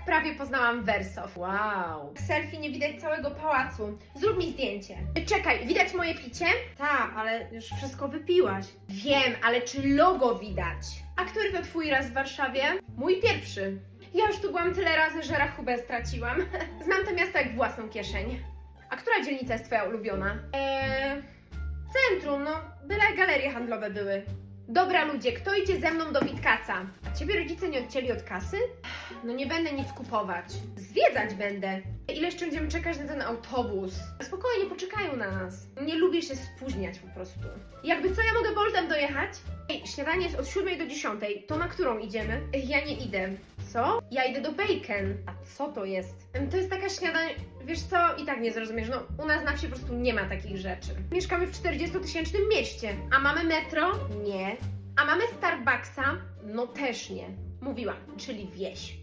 tak prawie poznałam Wersow. Wow. W selfie nie widać całego pałacu. Zrób mi zdjęcie. Czekaj, widać moje picie? Ta, ale już wszystko wypiłaś. Wiem, ale czy logo widać? A który to twój raz w Warszawie? Mój pierwszy. Ja już tu byłam tyle razy, że rachubę straciłam. Znam to miasto jak własną kieszeń. A która dzielnica jest twoja ulubiona? Eee, centrum, no. Byle galerie handlowe były. Dobra ludzie, kto idzie ze mną do Witkaca? Ciebie rodzice nie odcięli od kasy? No nie będę nic kupować. Zwiedzać będę. Ile jeszcze będziemy czekać na ten autobus? Spokojnie, poczekają na nas. Nie lubię się spóźniać po prostu. Jakby co, ja mogę Boltem dojechać? Ej, śniadanie jest od 7 do 10. To na którą idziemy? Ej, Ja nie idę. Co? Ja idę do Bacon. A co to jest? To jest taka śniadanie... Wiesz co? I tak nie zrozumiesz. No, u nas na wsi po prostu nie ma takich rzeczy. Mieszkamy w 40-tysięcznym mieście. A mamy metro? Nie. A mamy Starbucksa? No też nie. Mówiłam, czyli wieś.